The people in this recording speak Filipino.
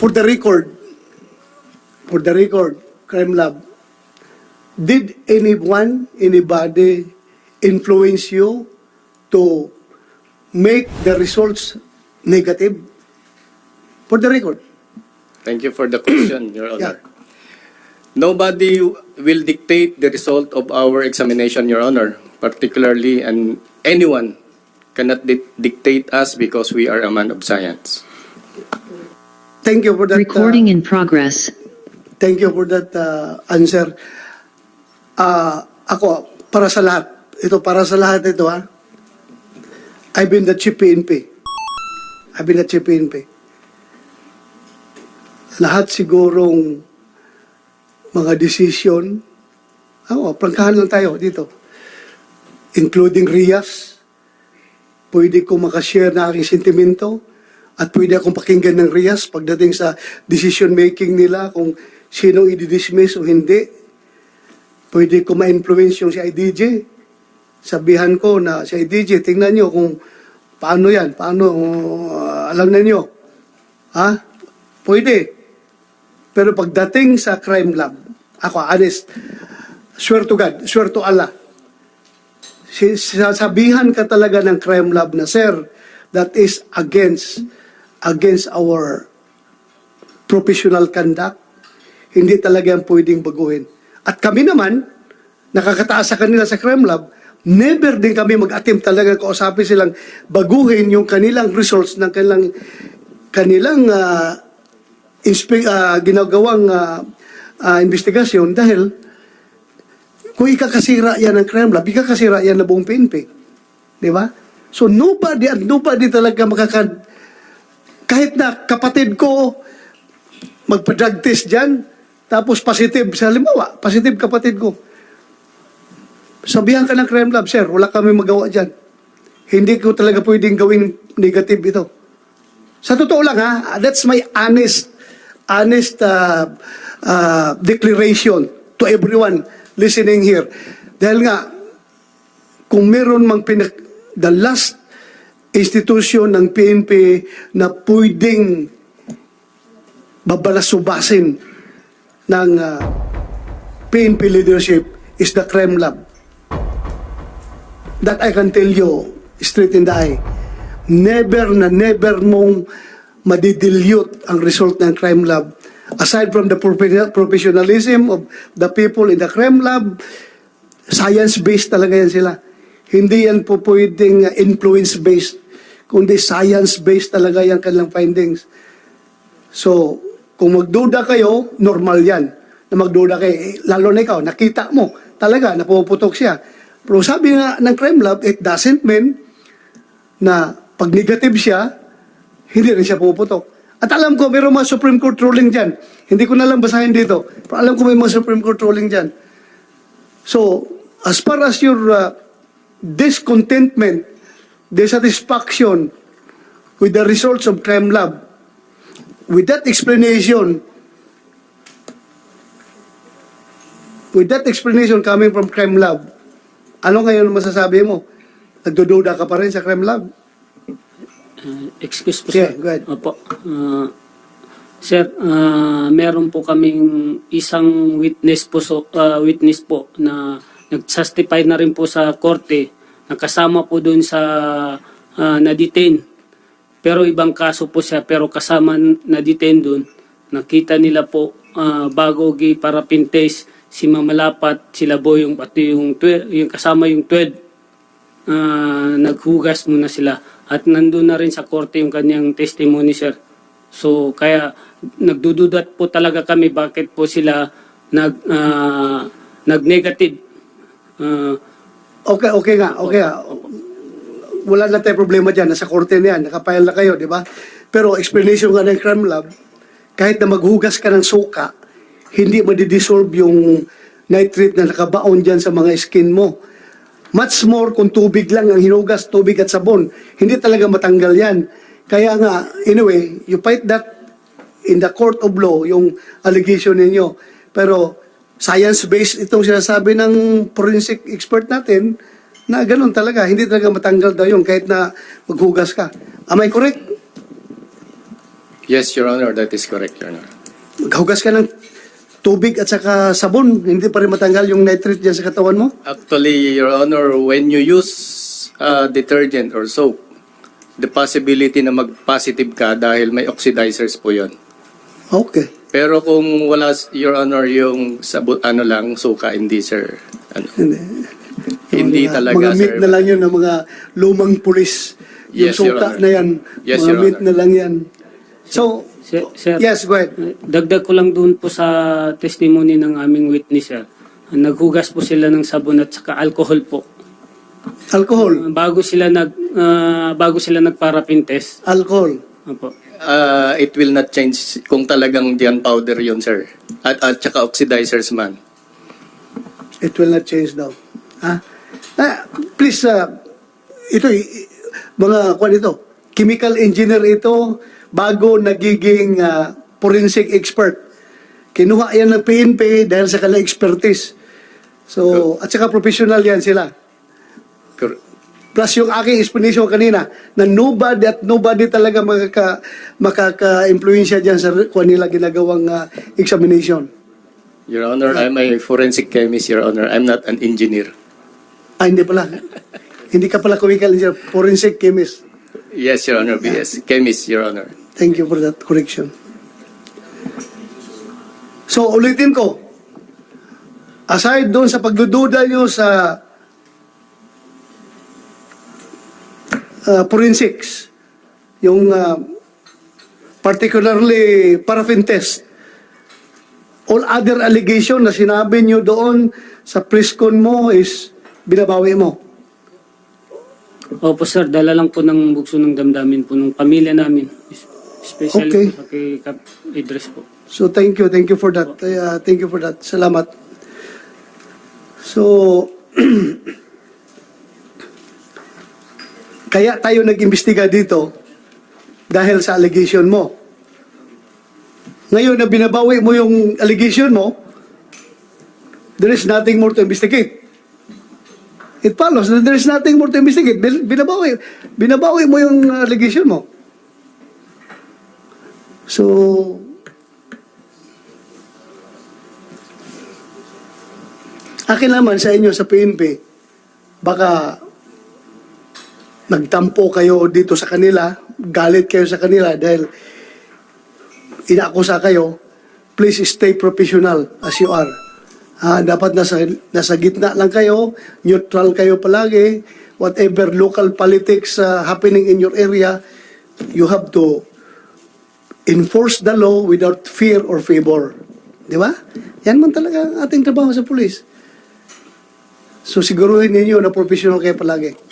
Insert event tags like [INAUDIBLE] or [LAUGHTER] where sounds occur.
for the record, for the record, Crime Lab, did anyone, anybody influence you to make the results negative? For the record. Thank you for the question, Your Yeah. Honor. Nobody will dictate the result of our examination, Your Honor, particularly, and anyone cannot di- dictate us because we are a man of science. Thank you for that. uh, Recording in progress. Thank you for that uh, answer. Ah, ako, para sa lahat, ito para sa lahat ito ha. I've been the chief PNP. I've been the chief PNP. Lahat sigurong mga decision, ako, prangkahan lang tayo dito. Including Rias, pwede ko makashare na aking sentimento at pwede akong pakinggan ng Rias pagdating sa decision making nila kung sino i-dismiss o hindi. Pwede ko ma-influence yung si IDJ. Sabihan ko na si IDJ, tingnan nyo kung paano yan, paano, uh, alam na nyo. Ha? Pwede. Pero pagdating sa crime lab, ako, honest, swear to God, swear to Allah, sasabihan ka talaga ng crime lab na, sir, that is against against our professional conduct. Hindi talaga yan pwedeng baguhin. At kami naman, nakakataas sa kanila sa crime lab, never din kami mag-attempt talaga kausapin silang baguhin yung kanilang results ng kanilang kanilang ah, inspe- ah, ginagawang ah, ah, investigasyon dahil kung ikakasira yan ng crime lab, ikakasira yan na buong PNP. Di ba? So nobody at nobody talaga makaka... Kahit na kapatid ko magpa-drug test dyan, tapos positive, sa halimbawa, positive kapatid ko. Sabihan ka ng crime lab, sir, wala kami magawa dyan. Hindi ko talaga pwedeng gawing negative ito. Sa totoo lang ha, that's my honest, honest uh, uh, declaration to everyone listening here. Dahil nga, kung meron mang pinak... The last institution ng PNP na pwedeng babalasubasin ng uh, PNP leadership is the crime lab. That I can tell you straight in the eye. Never na never mong madidilute ang result ng crime lab. Aside from the profe- professionalism of the people in the crime lab, science-based talaga yan sila. Hindi yan po pwedeng uh, influence-based, kundi science-based talaga yung kanilang findings. So, kung magduda kayo, normal yan. Na magduda kayo, Eh, lalo na ikaw, nakita mo talaga na pumuputok siya. Pero sabi nga ng crime lab, it doesn't mean na pag negative siya, hindi rin siya pumuputok. At alam ko, mayroong mga Supreme Court ruling dyan. Hindi ko na lang basahin dito. Pero alam ko may mga Supreme Court ruling dyan. So, as far as your uh, discontentment, dissatisfaction with the results of crime lab, with that explanation, with that explanation coming from crime lab, ano ngayon masasabi mo? Nagdududa ka pa rin sa crime lab? Uh, excuse po, sir. go ahead. Opo. Uh, sir, uh, meron po kaming isang witness po, so, uh, witness po na nag-testify na rin po sa korte na po dun sa uh, na-detain. Pero ibang kaso po siya, pero kasama na-detain dun. Nakita nila po uh, bago gi para pintes si Mamalapat, sila Boyong, pati yung, twe- yung kasama yung 12 ah, naghugas muna sila at nandun na rin sa korte yung kanyang testimony sir. So kaya nagdududat po talaga kami bakit po sila nag ah, nag-negative. Ah, Okay, okay nga, okay nga. Wala na tayong problema dyan, nasa korte na yan, nakapayal na kayo, di ba? Pero explanation nga ng crime lab, kahit na maghugas ka ng suka, hindi madidissolve yung nitrate na nakabaon dyan sa mga skin mo. Much more kung tubig lang ang hinugas, tubig at sabon. Hindi talaga matanggal yan. Kaya nga, anyway, you fight that in the court of law, yung allegation ninyo. Pero science-based itong sinasabi ng forensic expert natin na ganun talaga. Hindi talaga matanggal daw yun kahit na maghugas ka. Am I correct? Yes, Your Honor, that is correct, Your Honor. Maghugas ka ng tubig at saka sabon, hindi pa rin matanggal yung nitrate dyan sa katawan mo? Actually, Your Honor, when you use uh, detergent or soap, the possibility na mag-positive ka dahil may oxidizers po yon. Okay. Pero kung wala, Your Honor, yung sabo, ano lang, suka, hindi, sir. Ano, Hindi. hindi Mga- talaga, Mga sir. meat na lang yun ng mga lumang pulis. Yung Yes, suka na yan. Yes, mga meat na lang yan. So, Sir, sir yes, go ahead. dagdag ko lang doon po sa testimony ng aming witness, sir. Naghugas po sila ng sabon at saka alcohol po. Alcohol. Bago sila nag ah, bago sila nagparapin test. Alcohol. Opo. Uh, it will not change kung talagang diyan powder yon sir. At, at saka oxidizers man. It will not change daw. Ha? Ah, please, uh, ito, mga kwan ito, chemical engineer ito, bago nagiging ah, forensic expert. Kinuha yan ng PNP dahil sa kanilang expertise. So, at saka professional yan sila. Plus yung aking explanation kanina, na nobody at nobody talaga makaka, makaka-influensya dyan sa kung nila ginagawang ah, examination. Your Honor, I'm a forensic chemist, Your Honor. I'm not an engineer. Ah, hindi pala. hindi ka pala chemical engineer, forensic chemist. Yes, Your Honor. Yes, chemist, Your Honor. Thank you for that correction. So, ulitin ko. Aside doon sa pagdududa nyo sa uh, forensics, yung uh, particularly paraffin test, all other allegation na sinabi nyo doon sa preskon mo is binabawi mo. Opo sir, dala lang po ng bugso ng damdamin po ng pamilya namin. Especially Okay. po kay Kap Idris po. So thank you, thank you for that. Uh, thank you for that. Salamat. So [CLEARS THROAT] kaya tayo nag-imbestiga dito dahil sa allegation mo. Ngayon na binabawi mo yung allegation mo, there is nothing more to investigate. It follows that there is nothing more to investigate. Bin- Binabawi, binabawi mo yung allegation mo. So, Akin naman sa inyo sa PNP, baka nagtampo kayo dito sa kanila, galit kayo sa kanila dahil inaakusa kayo, please stay professional as you are. Ah, dapat nasa, nasa gitna lang kayo, neutral kayo palagi, whatever local politics ah, happening in your area, you have to enforce the law without fear or favor. Di ba? Yan man talaga ang ating trabaho sa pulis. So siguruhin ninyo na professional kayo palagi.